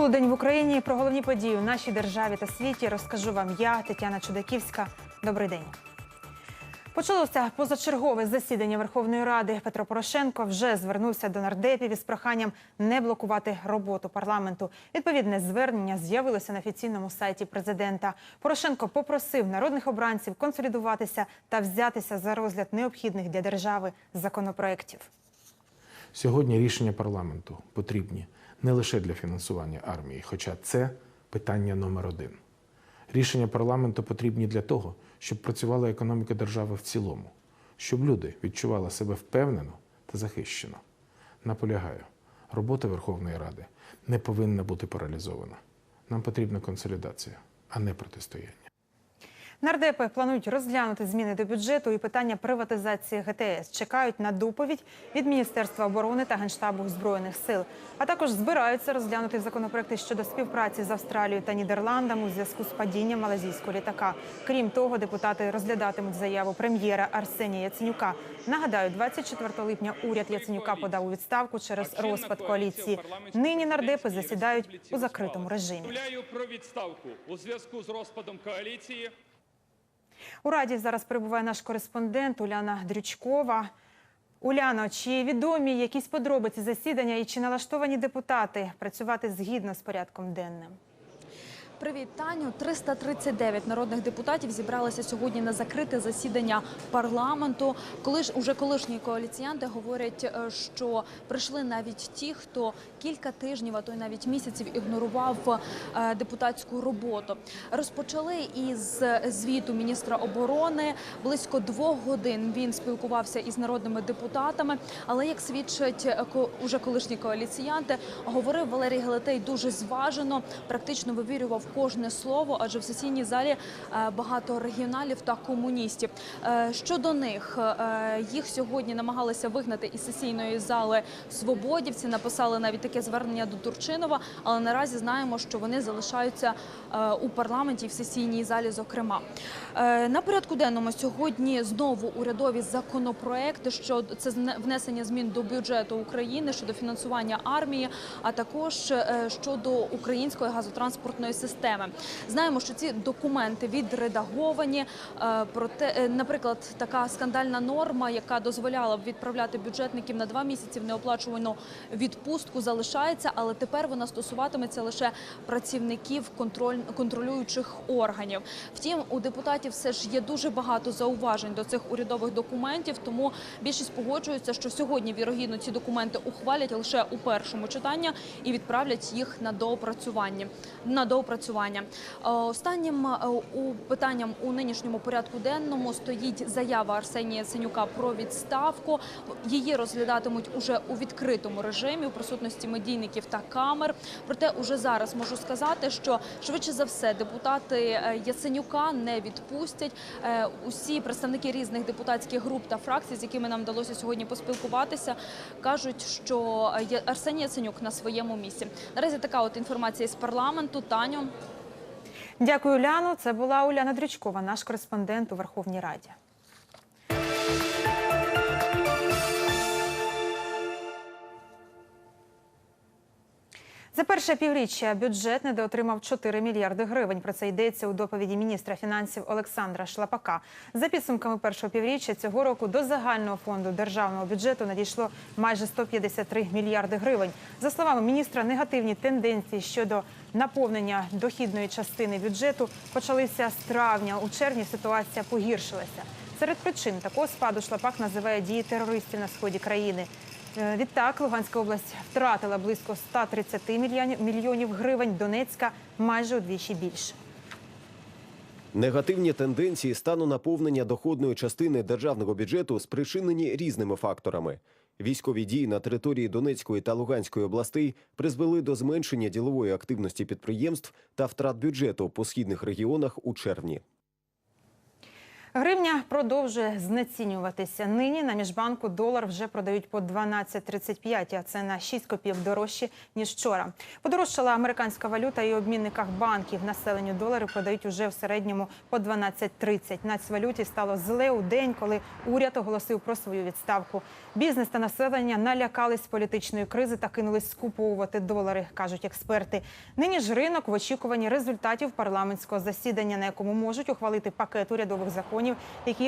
Полудень в Україні про головні події у нашій державі та світі розкажу вам я, Тетяна Чудаківська. Добрий день. Почалося позачергове засідання Верховної Ради. Петро Порошенко вже звернувся до нардепів із проханням не блокувати роботу парламенту. Відповідне звернення з'явилося на офіційному сайті президента. Порошенко попросив народних обранців консолідуватися та взятися за розгляд необхідних для держави законопроєктів. Сьогодні рішення парламенту потрібні не лише для фінансування армії, хоча це питання номер один. Рішення парламенту потрібні для того, щоб працювала економіка держави в цілому, щоб люди відчували себе впевнено та захищено. Наполягаю, робота Верховної Ради не повинна бути паралізована. Нам потрібна консолідація, а не протистояння. Нардепи планують розглянути зміни до бюджету і питання приватизації ГТС. Чекають на доповідь від Міністерства оборони та Генштабу збройних сил. А також збираються розглянути законопроекти щодо співпраці з Австралією та Нідерландами у зв'язку з падінням малазійського літака. Крім того, депутати розглядатимуть заяву прем'єра Арсенія Яценюка. Нагадаю, 24 липня уряд Яценюка подав у відставку через розпад коаліції. Нині нардепи засідають у закритому режимі. Про відставку у зв'язку з розпадом коаліції. У Раді зараз перебуває наш кореспондент Уляна Дрючкова. Уляно, чи відомі якісь подробиці засідання і чи налаштовані депутати працювати згідно з порядком денним? Привіт, Таню. 339 народних депутатів зібралися сьогодні на закрите засідання парламенту. Коли ж уже колишні коаліціянти говорять, е, що прийшли навіть ті, хто кілька тижнів, а то й навіть місяців ігнорував е, депутатську роботу. Розпочали із звіту міністра оборони. Близько двох годин він спілкувався із народними депутатами. Але як свідчать е, уже колишні коаліціянти, говорив Валерій Гелетей дуже зважено, практично вивірював кожне слово, адже в сесійній залі е, багато регіоналів та комуністів. Е, Щодо них е, їх сьогодні намагалися вигнати із сесійної зали свободівці. Написали навіть таке звернення до Турчинова, але наразі знаємо, що вони залишаються у парламенті і в сесійній залі. Зокрема, на порядку денному сьогодні знову урядові законопроекти щодо це внесення змін до бюджету України щодо фінансування армії, а також щодо української газотранспортної системи. Знаємо, що ці документи відредаговані. Е, Проте, е, наприклад, така скандальна норма, яка дозволяла б відправляти бюджетників на два місяці в неоплачувану відпустку, залишається, але тепер вона стосуватиметься лише працівників контроль контролюючих органів. Втім, у депутатів все ж є дуже багато зауважень до цих урядових документів, тому більшість погоджується, що сьогодні вірогідно ці документи ухвалять лише у першому читанні і відправлять їх на доопрацювання. На доопрацювання Е, останнім е, питанням у нинішньому порядку денному стоїть заява Арсенія Яценюка про відставку. Її розглядатимуть уже у відкритому режимі у присутності медійників та камер. Проте уже зараз можу сказати, що швидше за все депутати е, Яценюка не відпустять. Усі представники різних депутатських груп та фракцій, з якими нам вдалося сьогодні поспілкуватися, кажуть, що Арсеній Яценюк на своєму місці. Наразі така от інформація з парламенту. Таню. Дякую, Уляно. Це була Уляна Дрючкова, наш кореспондент у Верховній Раді. За перше півріччя бюджет недоотримав 4 мільярди гривень. Про це йдеться у доповіді міністра фінансів Олександра Шлапака. За підсумками першого півріччя цього року до загального фонду державного бюджету надійшло майже 153 мільярди гривень. За словами міністра, негативні тенденції щодо наповнення дохідної частини бюджету почалися з травня. У червні ситуація погіршилася. Серед причин такого спаду Шлапак називає дії терористів на сході країни. Е, Відтак Луганська область втратила близько 130 мільйонів- мільйонів гривень, Донецька майже удвічі більше. Негативні тенденції стану наповнення доходної частини державного бюджету спричинені різними факторами. Військові дії на території Донецької та Луганської областей призвели до зменшення ділової активності підприємств та втрат бюджету по східних регіонах у червні. Гривня продовжує знецінюватися. Нині на міжбанку долар вже продають по 12,35, а це на 6 копійок дорожче, ніж вчора. Подорожчала американська валюта і обмінниках банків. Населенню долари продають уже в середньому по 12,30. Нацвалюті стало зле у день, коли уряд оголосив про свою відставку. Бізнес та населення налякались політичної кризи та кинулись скуповувати долари, кажуть експерти. Нині ж ринок в очікуванні результатів парламентського засідання, на якому можуть ухвалити пакет урядових законів,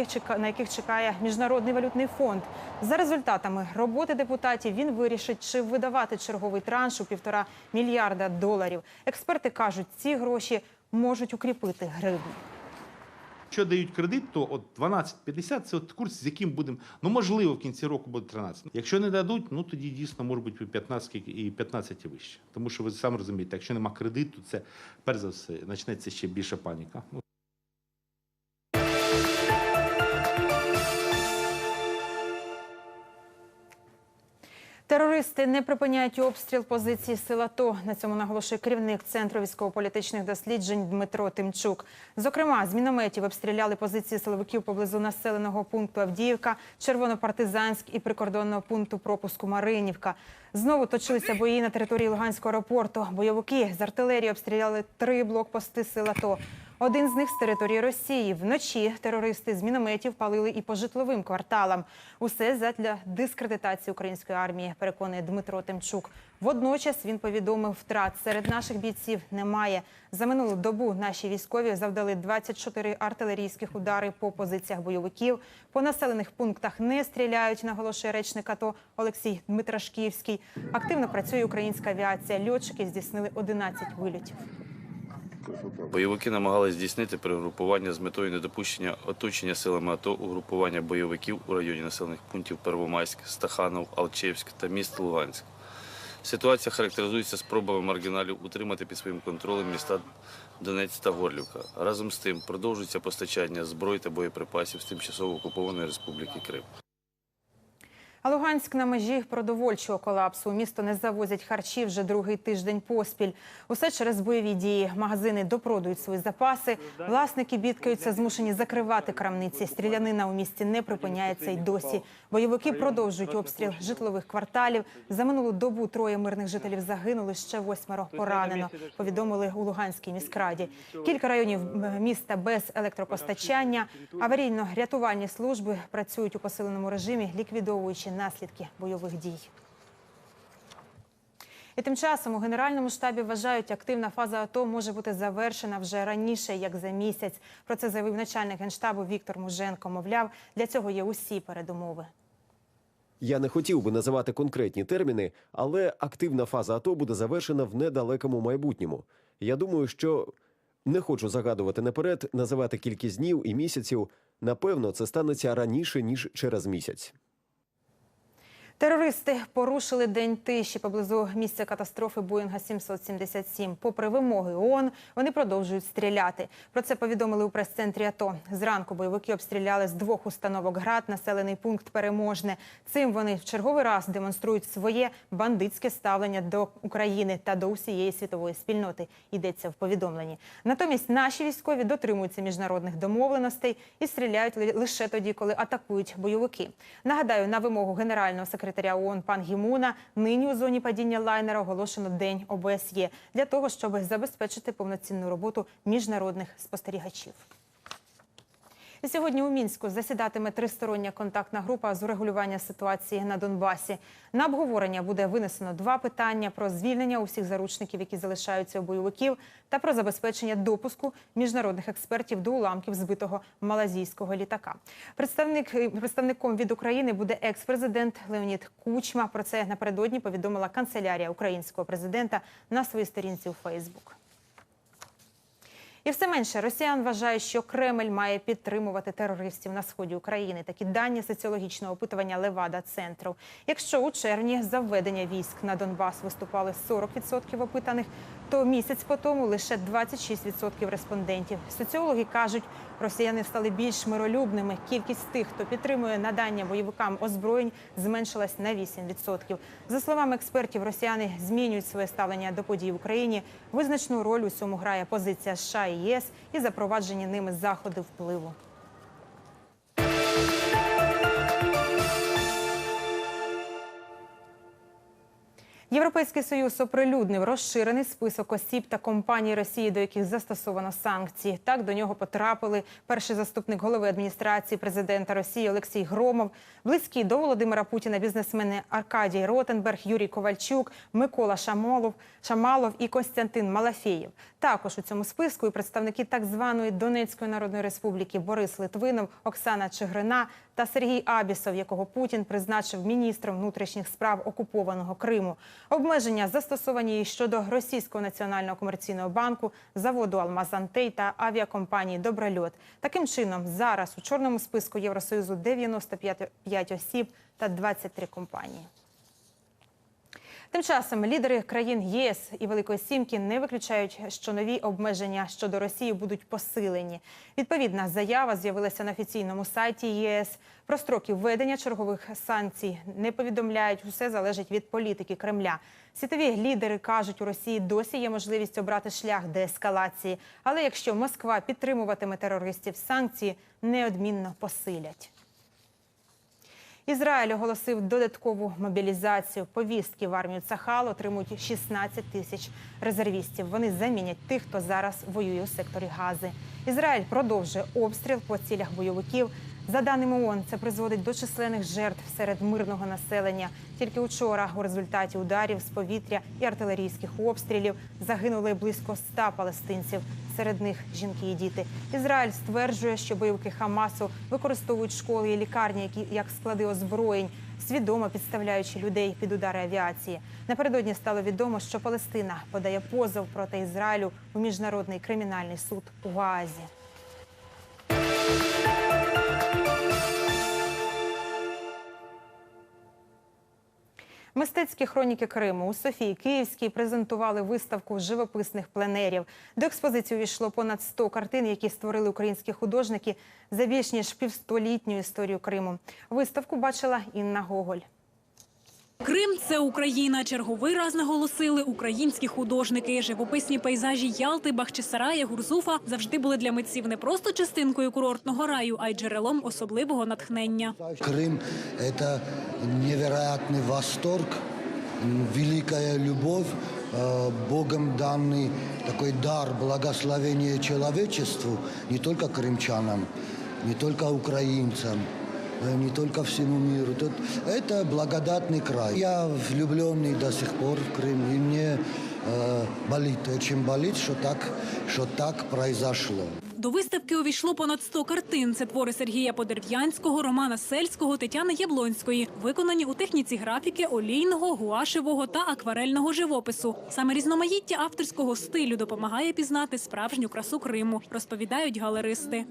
чека- на яких чекає міжнародний валютний фонд. За результатами роботи депутатів він вирішить, чи видавати черговий транш у півтора мільярда доларів. Експерти кажуть, ці гроші можуть укріпити гривню. Якщо дають кредит, то от 12,50 це от курс, з яким будемо. Ну можливо, в кінці року буде 13. Якщо не дадуть, ну тоді дійсно може бути 15 і 15 і вище. Тому що ви самі розумієте, якщо нема кредиту, це перш за все почнеться ще більша паніка. Терористи не припиняють обстріл позиції сил АТО. На цьому наголошує керівник центру військово-політичних досліджень Дмитро Тимчук. Зокрема, з мінометів обстріляли позиції силовиків поблизу населеного пункту Авдіївка, Червонопартизанськ і прикордонного пункту пропуску Маринівка. Знову точилися бої на території Луганського аеропорту. Бойовики з артилерії обстріляли три блокпости сил АТО. Один з них з території Росії. Вночі терористи з мінометів палили і по житловим кварталам. Усе задля дискредитації української армії, переконує Дмитро Тимчук. Водночас він повідомив, втрат серед наших бійців немає. За минулу добу наші військові завдали 24 артилерійських удари по позиціях бойовиків. По населених пунктах не стріляють, наголошує речник АТО Олексій Дмитрашківський. Активно працює українська авіація. Льотчики здійснили 11 вильотів. Бойовики намагались здійснити перегрупування з метою недопущення оточення силами АТО угрупування бойовиків у районі населених пунктів Первомайськ, Стаханов, Алчевськ та міст Луганськ. Ситуація характеризується спробами маргіналів утримати під своїм контролем міста Донець та Горлівка. Разом з тим продовжується постачання зброї та боєприпасів з тимчасово окупованої республіки Крим. А Луганськ на межі продовольчого колапсу. У місто не завозять харчі вже другий тиждень поспіль. Усе через бойові дії. Магазини допродують свої запаси. Власники бідкаються, змушені закривати крамниці. Стрілянина у місті не припиняється й досі. Бойовики продовжують обстріл житлових кварталів. За минулу добу троє мирних жителів загинули, ще восьмеро поранено. Повідомили у Луганській міськраді. Кілька районів міста без електропостачання. Аварійно-рятувальні служби працюють у посиленому режимі, ліквідовуючи наслідки бойових дій. І тим часом у Генеральному штабі вважають, активна фаза АТО може бути завершена вже раніше, як за місяць. Про це заявив начальник генштабу Віктор Муженко. Мовляв, для цього є усі передумови. Я не хотів би називати конкретні терміни, але активна фаза АТО буде завершена в недалекому майбутньому. Я думаю, що не хочу загадувати наперед, називати кількість днів і місяців. Напевно, це станеться раніше ніж через місяць. Терористи порушили день тиші поблизу місця катастрофи Боїнга 777. Попри вимоги ООН, вони продовжують стріляти. Про це повідомили у прес-центрі АТО. Зранку бойовики обстріляли з двох установок ГРАД населений пункт Переможне. Цим вони в черговий раз демонструють своє бандитське ставлення до України та до усієї світової спільноти. Йдеться в повідомленні. Натомість наші військові дотримуються міжнародних домовленостей і стріляють лише тоді, коли атакують бойовики. Нагадаю, на вимогу генерального секретаря ООН пан Гімуна нині у зоні падіння лайнера оголошено день ОБСЄ для того, щоб забезпечити повноцінну роботу міжнародних спостерігачів. Сьогодні у мінську засідатиме тристороння контактна група з урегулювання ситуації на Донбасі. На обговорення буде винесено два питання про звільнення усіх заручників, які залишаються у бойовиків, та про забезпечення допуску міжнародних експертів до уламків збитого малазійського літака. Представник представником від України буде екс-президент Леонід Кучма. Про це напередодні повідомила канцелярія українського президента на своїй сторінці у Фейсбук. І все менше росіян вважає, що Кремль має підтримувати терористів на сході України. Такі дані соціологічного опитування Левада центру. Якщо у червні за введення військ на Донбас виступали 40% опитаних, то місяць по тому лише 26% респондентів. Соціологи кажуть, росіяни стали більш миролюбними. Кількість тих, хто підтримує надання бойовикам озброєнь, зменшилась на 8%. За словами експертів, росіяни змінюють своє ставлення до подій в Україні. Визначну роль у цьому грає позиція США і ЄС і запроваджені ними заходи впливу. Європейський союз оприлюднив розширений список осіб та компаній Росії, до яких застосовано санкції. Так до нього потрапили перший заступник голови адміністрації президента Росії Олексій Громов, близькі до Володимира Путіна бізнесмени Аркадій Ротенберг, Юрій Ковальчук, Микола Шамолов, Шамалов і Костянтин Малафєєв. Також у цьому списку і представники так званої Донецької народної республіки Борис Литвинов, Оксана Чигрина та Сергій Абісов, якого Путін призначив міністром внутрішніх справ окупованого Криму. Обмеження застосовані і щодо російського національного комерційного банку, заводу Алмазантей та авіакомпанії Доброльот. Таким чином, зараз у чорному списку Євросоюзу 95 осіб та 23 компанії. Тим часом лідери країн ЄС і Великої Сімки не виключають, що нові обмеження щодо Росії будуть посилені. Відповідна заява з'явилася на офіційному сайті ЄС. Про строки введення чергових санкцій не повідомляють. Усе залежить від політики Кремля. Світові лідери кажуть, у Росії досі є можливість обрати шлях деескалації. Але якщо Москва підтримуватиме терористів, санкції неодмінно посилять. Ізраїль оголосив додаткову мобілізацію. Повістки в армію Цахал отримують 16 тисяч резервістів. Вони замінять тих, хто зараз воює у секторі Гази. Ізраїль продовжує обстріл по цілях бойовиків. За даними ООН, це призводить до численних жертв серед мирного населення. Тільки учора у результаті ударів з повітря і артилерійських обстрілів загинули близько 100 палестинців. Серед них жінки і діти. Ізраїль стверджує, що бойовики Хамасу використовують школи і лікарні, які як склади озброєнь, свідомо підставляючи людей під удари авіації. Напередодні стало відомо, що Палестина подає позов проти Ізраїлю у міжнародний кримінальний суд у Гаазі. Мистецькі хроніки Криму у Софії Київській презентували виставку живописних пленерів. До експозиції увійшло понад 100 картин, які створили українські художники за більш ніж півстолітню історію Криму. Виставку бачила Інна Гоголь. Крим це Україна. Черговий раз наголосили українські художники. Живописні пейзажі Ялти, Бахчисарая, Гурзуфа завжди були для митців не просто частинкою курортного раю, а й джерелом особливого натхнення. Крым – это невероятный восторг, м, великая любовь, э, Богом данный такой дар благословения человечеству, не только крымчанам, не только украинцам, э, не только всему миру. Тут это благодатный край. Я влюбленный до сих пор в Крым, и мне э, болит, очень болит, что так, что так произошло. До виставки увійшло понад 100 картин. Це твори Сергія Подерв'янського, Романа Сельського, Тетяни Яблонської, виконані у техніці графіки, олійного, гуашевого та акварельного живопису. Саме різноманіття авторського стилю допомагає пізнати справжню красу Криму, розповідають галеристи.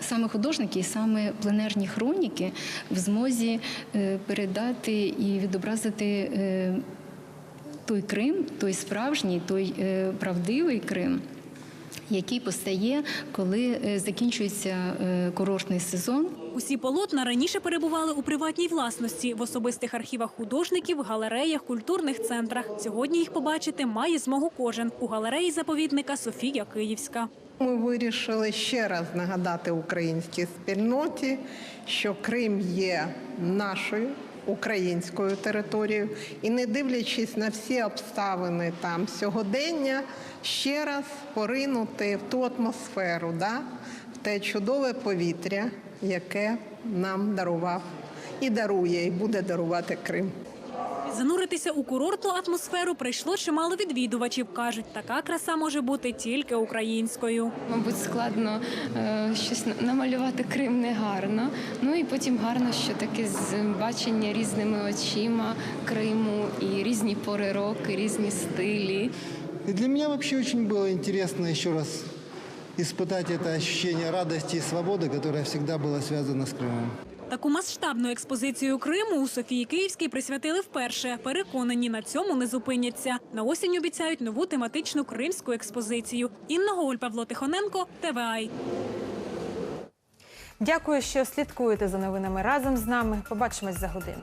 Саме художники і саме пленерні хроніки в змозі е, передати і відобразити е, той Крим, той справжній, той е, правдивий Крим, який постає, коли закінчується курортний сезон. Усі полотна раніше перебували у приватній власності в особистих архівах художників, галереях, культурних центрах. Сьогодні їх побачити має змогу кожен у галереї заповідника Софія Київська. Ми вирішили ще раз нагадати українській спільноті, що Крим є нашою українською територією, і не дивлячись на всі обставини там сьогодення, ще раз поринути в ту атмосферу, да? в те чудове повітря, яке нам дарував і дарує, і буде дарувати Крим. Зануритися у курортну атмосферу прийшло чимало відвідувачів. кажуть, така краса може бути тільки українською. Мабуть, складно е, щось на- намалювати Крим негарно. Ну і потім гарно, що таке з бачення різними очима Криму і різні пори року, різні стилі. И для меня вообще очень было интересно еще раз испытать это ощущение радости и свободы, которое всегда было связано с Крымом. Таку масштабну експозицію Криму у Софії Київській присвятили вперше. Переконані, на цьому не зупиняться. На осінь обіцяють нову тематичну кримську експозицію. Інна Гоголь, Павло Тихоненко, ТВАЙ. Дякую, що слідкуєте за новинами разом з нами. Побачимось за годину.